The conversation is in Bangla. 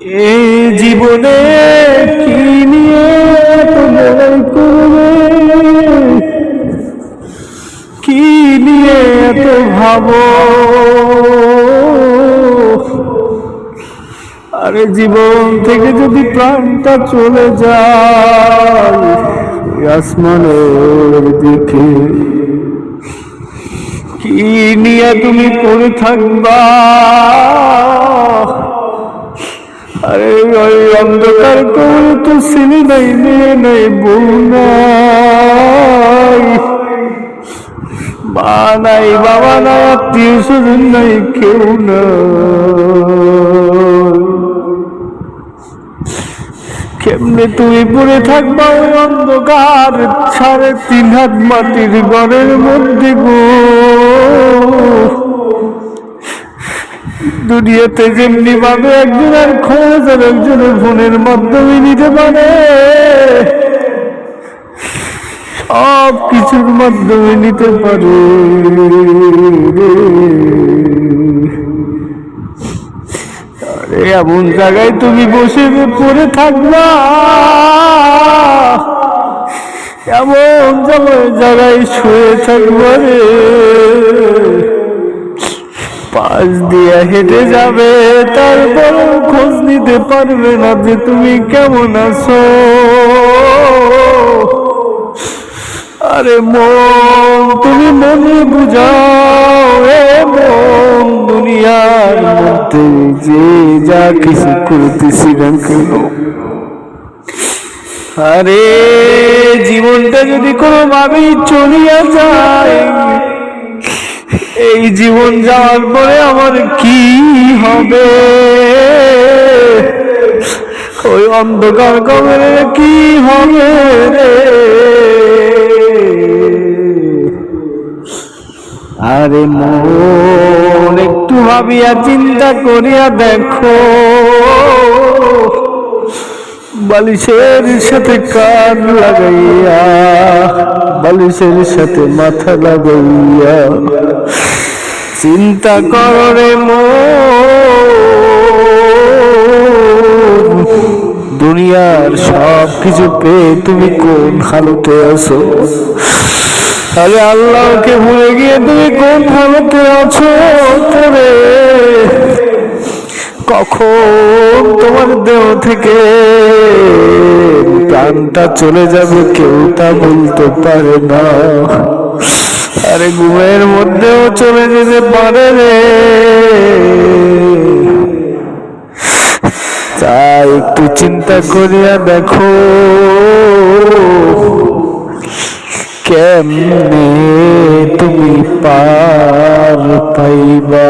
এই জীবনে কি নিয়ে কি নিয়ে এত ভাবো? আরে জীবন থেকে যদি প্রাণটা চলে যায় আসমানের দিকে, কি নিয়ে তুমি পড়ে থাকবা? আরে ওই অন্ধকার করে তো ছেলে নাই মেয়ে নাই বউ মা নাই, বাবা নাই, আত্মীয় স্বজন নাই, কেউ না কেমনে তুমি পড়ে থাকবা ওই অন্ধকার? সাড়ে তিন হাত মাটির ঘরের মধ্যে গো দুনিয়াতে যেমনি ভাবে একজনের খোঁজ আর একজনের ফোনের মাধ্যমে নিতে পারে। সব কিছুর মাধ্যমে নিতে পারে। এমন জায়গায় তুমি বসে পড়ে থাকবা। এমন জায়গায় শুয়ে থাকবা রে। পাশ দিয়ে হেঁটে যাবে, তারপর খোঁজ নিতে পারবে না যে তুমি কেমন আছো। আরে মন, তুমি মনে বুঝাও, এ মন, দুনিয়ার মধ্যে যে যা কিছু করতেছি না কেন? আরে জীবনটা যদি কোনোভাবেই চলিয়া যায় এই জীবন যাওয়ার পরে আমার কি হবে? ওই অন্ধকার কবরে কি হবে রে? আরে মন, একটু ভাবিয়া চিন্তা করিয়া দেখো। বালিশের সাথে কান লাগাইয়া, বালিশের সাথে মাথা লাগাইয়া চিন্তা করে মন। দুনিয়ার সব কিছু পেয়ে তুমি কোন হালতে আছো? আরে আল্লাহকে ভুলে গিয়ে তুমি কোন হালতে আছো? তোরে কখন তোমার দেহ থেকে প্রাণটা চলে যাবে কেউ তা বলতে পারে না। আরে ঘুমের মধ্যেও চলে যেতে পারে রে। তাই একটু চিন্তা করিয়া দেখো, কেমনে তুমি পার পাইবা।